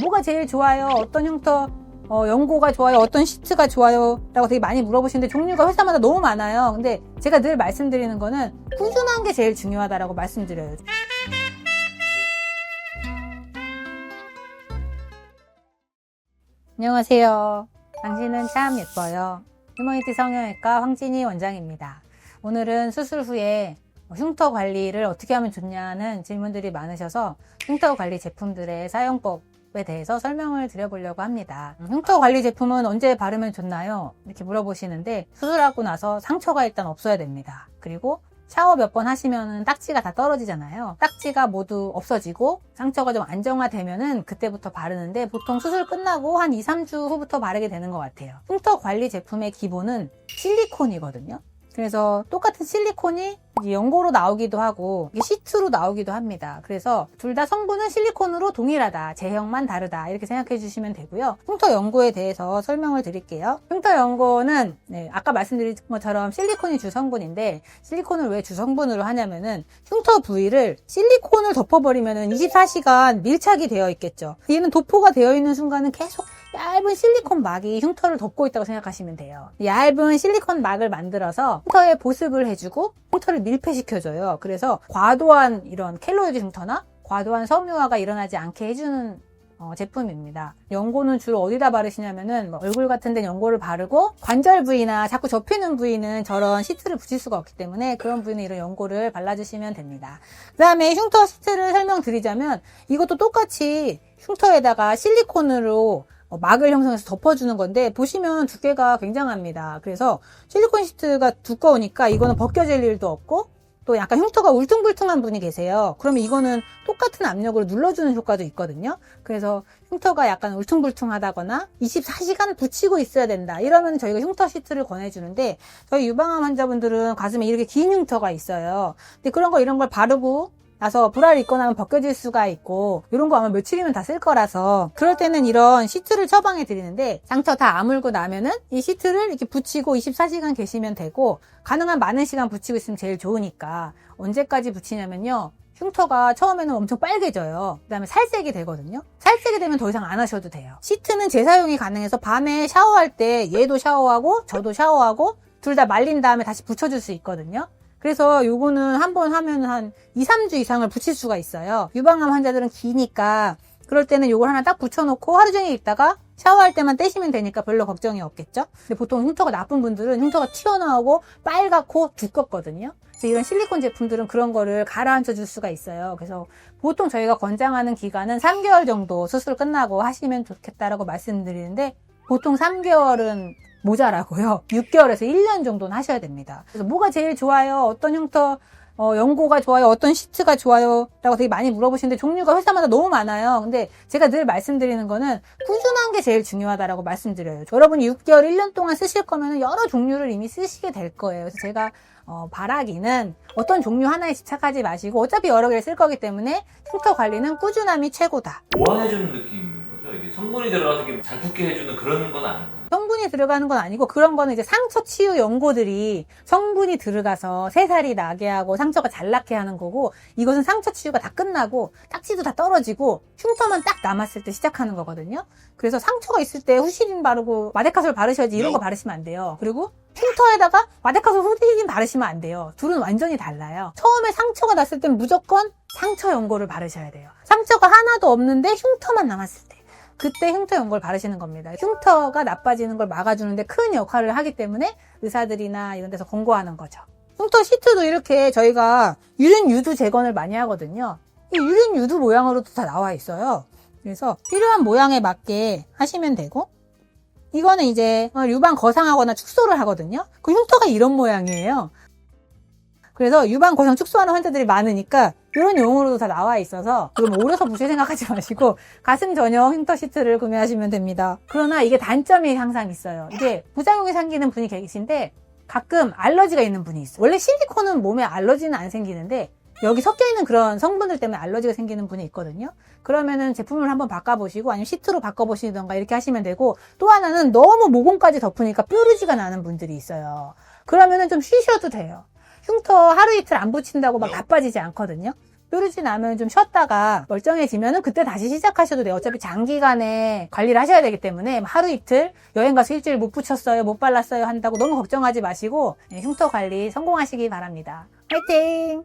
뭐가 제일 좋아요? 어떤 흉터 어, 연고가 좋아요? 어떤 시트가 좋아요? 라고 되게 많이 물어보시는데 종류가 회사마다 너무 많아요. 근데 제가 늘 말씀드리는 거는 꾸준한 게 제일 중요하다라고 말씀드려요. 안녕하세요. 당신은 참 예뻐요. 휴머니티 성형외과 황진희 원장입니다. 오늘은 수술 후에 흉터 관리를 어떻게 하면 좋냐는 질문들이 많으셔서 흉터 관리 제품들의 사용법 에 대해서 설명을 드려보려고 합니다. 음, 흉터 관리 제품은 언제 바르면 좋나요? 이렇게 물어보시는데 수술하고 나서 상처가 일단 없어야 됩니다. 그리고 샤워 몇 번 하시면 딱지가 다 떨어지잖아요. 딱지가 모두 없어지고 상처가 좀 안정화되면은 그때부터 바르는데 보통 수술 끝나고 한 2, 3주 후부터 바르게 되는 것 같아요. 흉터 관리 제품의 기본은 실리콘이거든요. 그래서 똑같은 실리콘이 연고로 나오기도 하고 시트로 나오기도 합니다. 그래서 둘 다 성분은 실리콘으로 동일하다. 제형만 다르다. 이렇게 생각해 주시면 되고요. 흉터 연고에 대해서 설명을 드릴게요. 흉터 연고는 네, 아까 말씀드린 것처럼 실리콘이 주 성분인데 실리콘을 왜 주 성분으로 하냐면은 흉터 부위를 실리콘을 덮어버리면은 24시간 밀착이 되어 있겠죠. 얘는 도포가 되어 있는 순간은 계속 얇은 실리콘 막이 흉터를 덮고 있다고 생각하시면 돼요. 얇은 실리콘 막을 만들어서 흉터에 보습을 해주고 흉터를 밀폐시켜줘요. 그래서 과도한 이런 켈로이드 흉터나 과도한 섬유화가 일어나지 않게 해주는 어, 제품입니다. 연고는 주로 어디다 바르시냐면은 뭐 얼굴 같은 데 연고를 바르고 관절 부위나 자꾸 접히는 부위는 저런 시트를 붙일 수가 없기 때문에 그런 부위는 이런 연고를 발라주시면 됩니다. 그 다음에 흉터 시트를 설명드리자면 이것도 똑같이 흉터에다가 실리콘으로 어, 막을 형성해서 덮어주는 건데 보시면 두께가 굉장합니다. 그래서 실리콘 시트가 두꺼우니까 이거는 벗겨질 일도 없고 또 약간 흉터가 울퉁불퉁한 분이 계세요. 그러면 이거는 똑같은 압력으로 눌러주는 효과도 있거든요. 그래서 흉터가 약간 울퉁불퉁하다거나 24시간 붙이고 있어야 된다. 이러면 저희가 흉터 시트를 권해주는데 저희 유방암 환자분들은 가슴에 이렇게 긴 흉터가 있어요. 근데 그런 거 이런 걸 바르고 나서 불알 입고 나면 벗겨질 수가 있고 이런 거 아마 며칠이면 다 쓸 거라서 그럴 때는 이런 시트를 처방해 드리는데 상처 다 아물고 나면은 이 시트를 이렇게 붙이고 24시간 계시면 되고 가능한 많은 시간 붙이고 있으면 제일 좋으니까 언제까지 붙이냐면요 흉터가 처음에는 엄청 빨개져요. 그 다음에 살색이 되거든요. 살색이 되면 더 이상 안 하셔도 돼요. 시트는 재사용이 가능해서 밤에 샤워할 때 얘도 샤워하고 저도 샤워하고 둘 다 말린 다음에 다시 붙여줄 수 있거든요. 그래서 요거는 한 번 하면 한 2, 3주 이상을 붙일 수가 있어요. 유방암 환자들은 기니까 그럴 때는 요걸 하나 딱 붙여놓고 하루 종일 있다가 샤워할 때만 떼시면 되니까 별로 걱정이 없겠죠? 근데 보통 흉터가 나쁜 분들은 흉터가 튀어나오고 빨갛고 두껍거든요. 그래서 이런 실리콘 제품들은 그런 거를 가라앉혀 줄 수가 있어요. 그래서 보통 저희가 권장하는 기간은 3개월 정도 수술 끝나고 하시면 좋겠다라고 말씀드리는데 보통 3개월은 모자라고요. 6개월에서 1년 정도는 하셔야 됩니다. 그래서 뭐가 제일 좋아요? 어떤 흉터 어, 연고가 좋아요? 어떤 시트가 좋아요? 라고 되게 많이 물어보시는데 종류가 회사마다 너무 많아요. 근데 제가 늘 말씀드리는 거는 꾸준한 게 제일 중요하다라고 말씀드려요. 여러분이 6개월, 1년 동안 쓰실 거면 여러 종류를 이미 쓰시게 될 거예요. 그래서 제가 어, 바라기는 어떤 종류 하나에 집착하지 마시고 어차피 여러 개를 쓸 거기 때문에 흉터 관리는 꾸준함이 최고다. 보완해주는 느낌인 거죠? 이게 성분이 들어가서 이렇게 잘 붙게 해주는 그런 건 거죠? 성분이 들어가는 건 아니고 그런 거는 이제 상처 치유 연고들이 성분이 들어가서 새살이 나게 하고 상처가 잘 낫게 하는 거고 이것은 상처 치유가 다 끝나고 딱지도 다 떨어지고 흉터만 딱 남았을 때 시작하는 거거든요. 그래서 상처가 있을 때 후시딘 바르고 마데카솔 바르셔야지 이런 거 바르시면 안 돼요. 그리고 흉터에다가 마데카솔 후시딘 바르시면 안 돼요. 둘은 완전히 달라요. 처음에 상처가 났을 땐 무조건 상처 연고를 바르셔야 돼요. 상처가 하나도 없는데 흉터만 남았을 때. 그때 흉터 연고를 바르시는 겁니다. 흉터가 나빠지는 걸 막아주는데 큰 역할을 하기 때문에 의사들이나 이런 데서 권고하는 거죠. 흉터 시트도 이렇게 저희가 유린 유두 재건을 많이 하거든요. 이 유린 유두 모양으로도 다 나와 있어요. 그래서 필요한 모양에 맞게 하시면 되고 이거는 이제 유방 거상하거나 축소를 하거든요. 그 흉터가 이런 모양이에요. 그래서 유방 거상 축소하는 환자들이 많으니까 이런 용어로도 다 나와 있어서 그럼 오려서 부실 생각하지 마시고 가슴 전용 흉터 시트를 구매하시면 됩니다. 그러나 이게 단점이 항상 있어요. 이게 부작용이 생기는 분이 계신데 가끔 알러지가 있는 분이 있어요. 원래 실리콘은 몸에 알러지는 안 생기는데 여기 섞여 있는 그런 성분들 때문에 알러지가 생기는 분이 있거든요. 그러면은 제품을 한번 바꿔보시고 아니면 시트로 바꿔보시던가 이렇게 하시면 되고 또 하나는 너무 모공까지 덮으니까 뾰루지가 나는 분들이 있어요. 그러면은 좀 쉬셔도 돼요. 흉터 하루 이틀 안 붙인다고 막 나빠지지 않거든요. 뾰루지 나면 좀 쉬었다가 멀쩡해지면은 그때 다시 시작하셔도 돼요. 어차피 장기간에 관리를 하셔야 되기 때문에 하루 이틀 여행 가서 일주일 못 붙였어요, 못 발랐어요 한다고 너무 걱정하지 마시고 네, 흉터 관리 성공하시기 바랍니다. 화이팅!